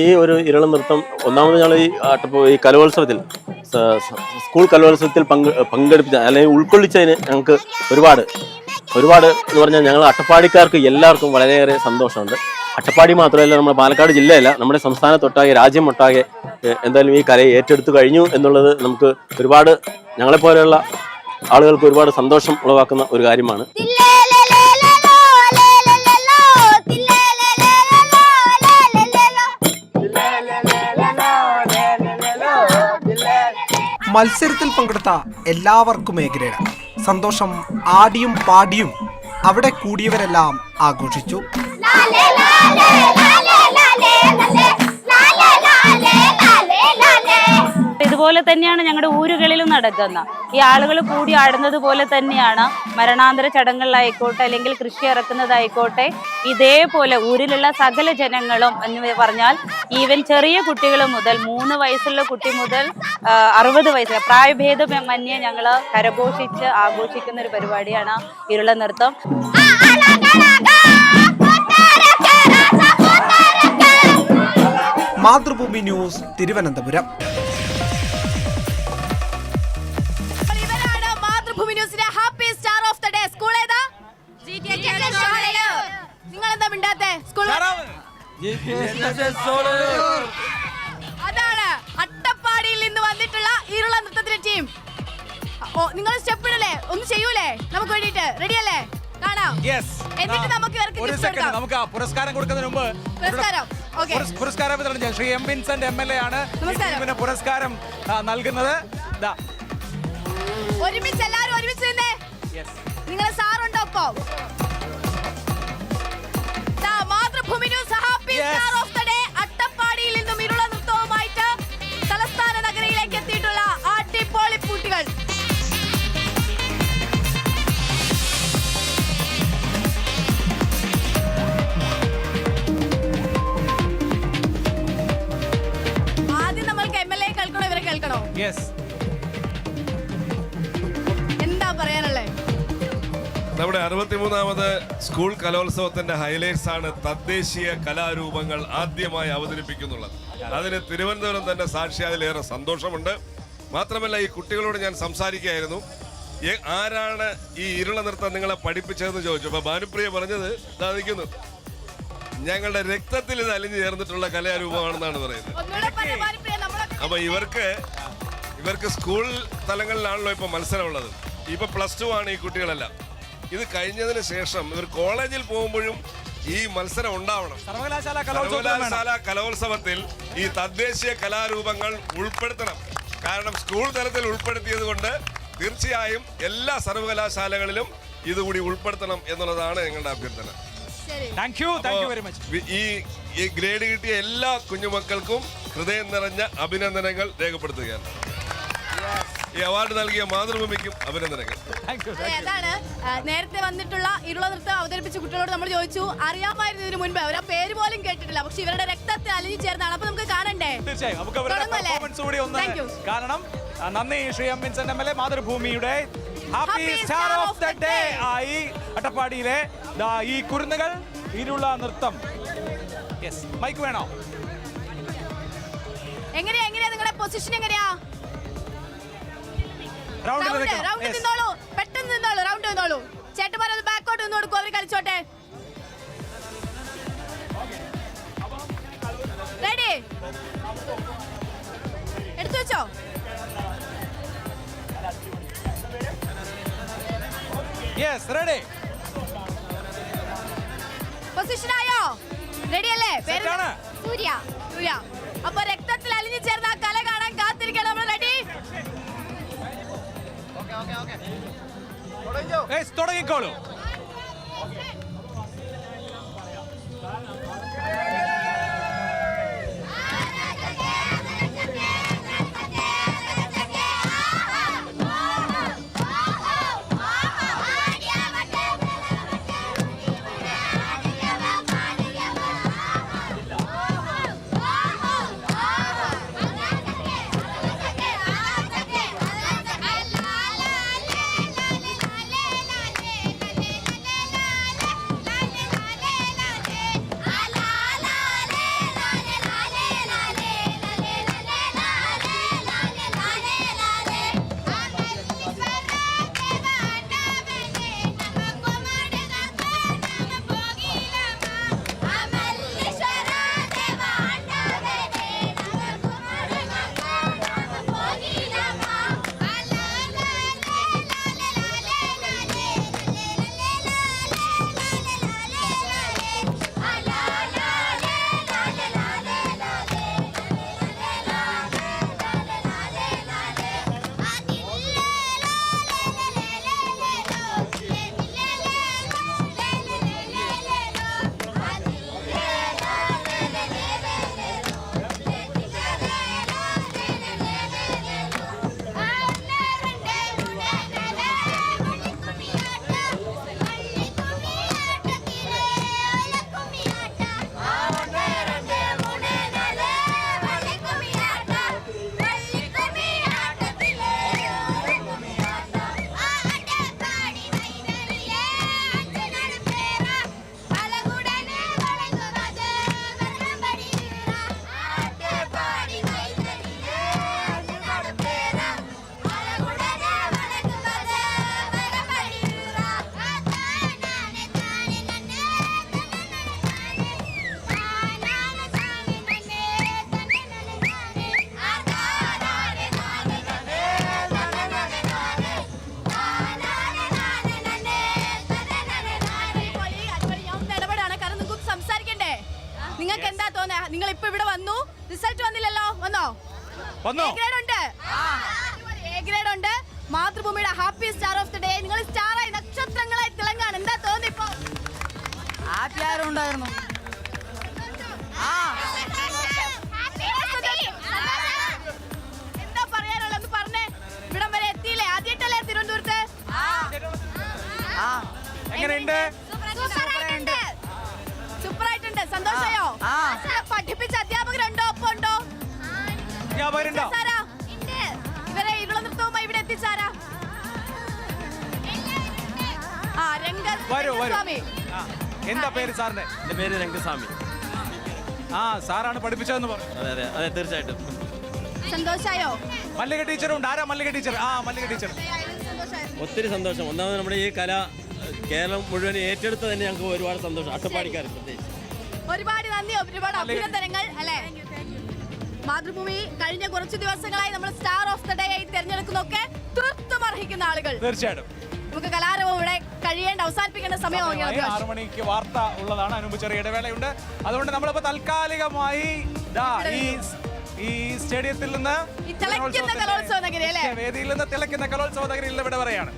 ഈ ഒരു ഇരള നൃത്തം ഒന്നാമത് ഞങ്ങൾ ഈ ഈ കലോത്സവത്തിൽ സ്കൂൾ കലോത്സവത്തിൽ പങ്ക് പങ്കെടുപ്പിച്ച അല്ലെങ്കിൽ ഉൾക്കൊള്ളിച്ചതിന് ഞങ്ങൾക്ക് ഒരുപാട് ഒരുപാട് എന്ന് പറഞ്ഞാൽ ഞങ്ങൾ അട്ടപ്പാടിക്കാർക്ക് എല്ലാവർക്കും വളരെയേറെ സന്തോഷമുണ്ട്. അട്ടപ്പാടി മാത്രമല്ല നമ്മുടെ പാലക്കാട് ജില്ലയല്ല നമ്മുടെ സംസ്ഥാനത്തൊട്ടാകെ രാജ്യം ഒട്ടാകെ എന്തായാലും ഈ കലയെ ഏറ്റെടുത്തു കഴിഞ്ഞു എന്നുള്ളത് നമുക്ക് ഒരുപാട് ഞങ്ങളെപ്പോലെയുള്ള ആളുകൾക്ക് ഒരുപാട് സന്തോഷം ഉളവാക്കുന്ന ഒരു കാര്യമാണ്. മത്സരത്തിൽ പങ്കെടുത്ത എല്ലാവർക്കും എ സന്തോഷം ആടിയും പാടിയും അവിടെ കൂടിയവരെല്ലാം ആഘോഷിച്ചു. ഇതുപോലെ തന്നെയാണ് ഞങ്ങളുടെ ഊരുകളിലും നടക്കുന്ന. ഈ ആളുകൾ കൂടി ആടുന്നത് പോലെ തന്നെയാണ് മരണാന്തര ചടങ്ങുകളിലായിക്കോട്ടെ അല്ലെങ്കിൽ കൃഷി ഇറക്കുന്നതായിക്കോട്ടെ ഇതേപോലെ ഊരിലുള്ള സകല ജനങ്ങളും എന്ന് പറഞ്ഞാൽ ഈവൻ ചെറിയ കുട്ടികൾ മുതൽ മൂന്ന് വയസ്സുള്ള കുട്ടി മുതൽ അറുപത് വയസ്സ് പ്രായഭേദമന്യേ ഞങ്ങൾ കരഘോഷിച്ച് ആഘോഷിക്കുന്ന ഒരു പരിപാടിയാണ് ഇരുള നൃത്തം. മാതൃഭൂമി ന്യൂസ് തിരുവനന്തപുരം. അതാണ് അട്ടപ്പാടിയിൽ നിന്ന് വന്നിട്ടുള്ള ഇരുള നൃത്തത്തിന്റെ ടീം ഓ നിങ്ങൾ സ്റ്റെപ്പ് ഇടല്ലേ? ഒന്ന് ചെയ്യൂലേ? നമുക്ക് വേണ്ടിട്ട് റെഡി അല്ലേ? കാണാം. എന്നിട്ട് നമുക്ക് ഒരു സെക്കൻഡ് നമുക്ക് ആ പുരസ്കാരം കൊടുക്കുന്നതിന് മുമ്പ് പുരസ്കാരം. ഓക്കെ പുരസ്- പുരസ്കാരം വിതരണം ചെയ്യാം. Shri M Vincent M L A ആണ്. ഈ നമസ്കാരം. ടീമിന് പുരസ്കാരം ആ, നൽകുന്നത്. ദാ. ഒരുമിച്ച് എല്ലാവരും ഒരുമിച്ച്. നിങ്ങളെ സാറുണ്ടോ ഒപ്പം? Yes. നമ്മുടെ അറുപത്തിമൂന്നാമത് സ്കൂൾ കലോത്സവത്തിന്റെ ഹൈലൈറ്റ്സ് ആണ് തദ്ദേശീയ കലാരൂപങ്ങൾ ആദ്യമായി അവതരിപ്പിക്കുന്നുള്ളത്. അതിന് തിരുവനന്തപുരം തന്നെ സാക്ഷി അതിലേറെ സന്തോഷമുണ്ട്. മാത്രമല്ല ഈ കുട്ടികളോട് ഞാൻ സംസാരിക്കുകയായിരുന്നു. ആരാണ് ഈ ഇരുള നൃത്തം നിങ്ങളെ പഠിപ്പിച്ചതെന്ന് ചോദിച്ചു. അപ്പൊ ഭാനുപ്രിയ പറഞ്ഞത് സാധിക്കുന്നു ഞങ്ങളുടെ രക്തത്തിൽ ഇത് അലിഞ്ഞു ചേർന്നിട്ടുള്ള കലാരൂപമാണെന്നാണ് പറയുന്നത്. അപ്പൊ ഇവർക്ക് ഇവർക്ക് സ്കൂൾ തലങ്ങളിലാണല്ലോ ഇപ്പൊ മത്സരമുള്ളത്. ഇപ്പൊ പ്ലസ് ടു ആണ് ഈ കുട്ടികളെല്ലാം. ഇത് കഴിഞ്ഞതിന് ശേഷം ഇവർ കോളേജിൽ പോകുമ്പോഴും ഈ മത്സരം ഉണ്ടാവണം. സർവകലാശാല കലോത്സവത്തിൽ ഈ തദ്ദേശീയ കലാരൂപങ്ങൾ ഉൾപ്പെടുത്തണം. കാരണം സ്കൂൾ തലത്തിൽ ഉൾപ്പെടുത്തിയത് കൊണ്ട് തീർച്ചയായും എല്ലാ സർവകലാശാലകളിലും ഇതുകൂടി ഉൾപ്പെടുത്തണം എന്നുള്ളതാണ് ഞങ്ങളുടെ അഭ്യർത്ഥന. ശരി. Thank you, thank you very much. വി- ഈ ഈ ഗ്രേഡ് കിട്ടിയ എല്ലാ കുഞ്ഞുമക്കൾക്കും ഹൃദയം നിറഞ്ഞ അഭിനന്ദനങ്ങൾ രേഖപ്പെടുത്തുകയാണ്. ഈ അവാർഡ് നൽകിയ മാതൃഭൂമിക്കും അഭിനന്ദനങ്ങൾ. അതാണ് ആ, നേരത്തെ വന്നിട്ടുള്ള ഇരുള നൃത്തം അവതരിപ്പിച്ച കുട്ടികളോട് നമ്മൾ ചോദിച്ചു അറിയാമായിരുന്നു ഇതിനു മുൻപ്? അവർ ആ പേര് പോലും കേട്ടിട്ടില്ല. പക്ഷെ ഇവരുടെ രക്തത്തിൽ അലിഞ്ഞു ചേർന്നാണ്. അപ്പൊ നമുക്ക് കാണണ്ടേ? തീർച്ചയായും. നമുക്ക് അവരുടെ തുടങ്ങല്ലേ? പെർഫോമൻസ് കൂടി ഒന്ന് you. കാരണം ആ, നന്ദി Shri M Vincent M L A മാതൃഭൂമിയുടെ happy star of the day ആയി അട്ടപ്പാടിയിലെ ദാ ഈ കുരുന്നുകൾ ഇരുള നൃത്തം. യെസ് മൈക്ക് വേണോ? എങ്ങനെയാ എങ്ങനെയാ നിങ്ങളുടെ പൊസിഷൻ എങ്ങനെയാ? റൗണ്ട് നിന്നോളൂ. പെട്ടെന്ന് നിന്നോളൂ. റൗണ്ട് നിന്നോളൂ. ചേട്ടന്മാർ അത് ബാക്കോട്ട് നിന്ന് കൊടുക്കും അവർ കളിച്ചോട്ടെ. റെഡി എടുത്തു വെച്ചോ? യെസ് റെഡി പൊസിഷൻ ആയോ? റെഡി അല്ലേ? പേര് സൂര്യ. സൂര്യ. അപ്പൊ രക്തത്തിൽ അലിഞ്ഞു ചേർന്ന തുടങ്ങിക്കോളൂ. വന്നോ? ഗ്രേഡ് ഉണ്ട്. എ ഗ്രേഡ് ഉണ്ട്. മാതൃഭൂമിയുടെ happy star of the day നിങ്ങൾ സ്റ്റാറായി നക്ഷത്രങ്ങളായി തിളങ്ങാണ്. എന്താ തോന്നി ഇപ്പൊ ഹാപ്പി ആരും ഉണ്ടായിരുന്നു. എന്താ പറയാനുള്ളത് പറഞ്ഞേ. ഇവിടം വരെ എത്തിയില്ലേ? ആദ്യമായിട്ടല്ലേ തിരുവനന്തപുരത്ത്? ആ. എങ്ങനെയുണ്ട്? സൂപ്പറായിട്ടുണ്ട് ആ. പഠിപ്പിച്ച ഉണ്ടോ അധ്യാപകരുണ്ടോ ഇവരെ ഇരുള നൃത്തവുമായി ഇവിടെ എത്തിച്ചാരാ? ആ രംഗ വരൂ വരൂ. സ്വാമി എന്താ പേര് സാറിന്റെ? എന്റെ പേര് രംഗസ്വാമി. ആ സാറാണ് പഠിപ്പിച്ചതെന്ന് പറഞ്ഞു അതെ അതെ അതെ തീർച്ചയായിട്ടും. സന്തോഷായോ? മല്ലിക ടീച്ചറും ഉണ്ട് ആരാ മല്ലിക ടീച്ചർ ആ മല്ലിക ടീച്ചർ ഒത്തിരി സന്തോഷം. ഒന്നാമത് നമ്മുടെ ഈ കല കേരളം മുഴുവൻ ഏറ്റെടുത്ത് തന്നെ ഞങ്ങൾക്ക് ഒരുപാട് സന്തോഷം. അട്ടപ്പാടിക്കാർ പ്രത്യേകിച്ച്. ഒരുപാട് നന്ദി. ഒരുപാട് അഭിനന്ദനങ്ങൾ അല്ലെ? മാതൃഭൂമി കഴിഞ്ഞ കുറച്ച് ദിവസങ്ങളായി നമ്മൾ സ്റ്റാർ ഓഫ് ദ ഡേ ആയി തിരഞ്ഞെടുക്കുന്നൊക്കെ തീർത്തും അർഹിക്കുന്ന ആളുകൾ തീർച്ചയായിട്ടും നമുക്ക് കലാരവം ഇവിടെ കഴിയേണ്ട അവസാനിപ്പിക്കേണ്ട സമയമായി. ആറ്. മണിക്ക് വാർത്ത ഉള്ളതാണ് അതിന് ചെറിയ ഇടവേളയുണ്ട് അതുകൊണ്ട് നമ്മളിപ്പോ താൽക്കാലികമായി ഈ സ്റ്റേഡിയത്തിൽ നിന്ന്? വേദിയിൽ നിന്ന് തിളയ്ക്കുന്ന കലോത്സവ നഗരിയിൽ ഇവിടെ പറയാണ്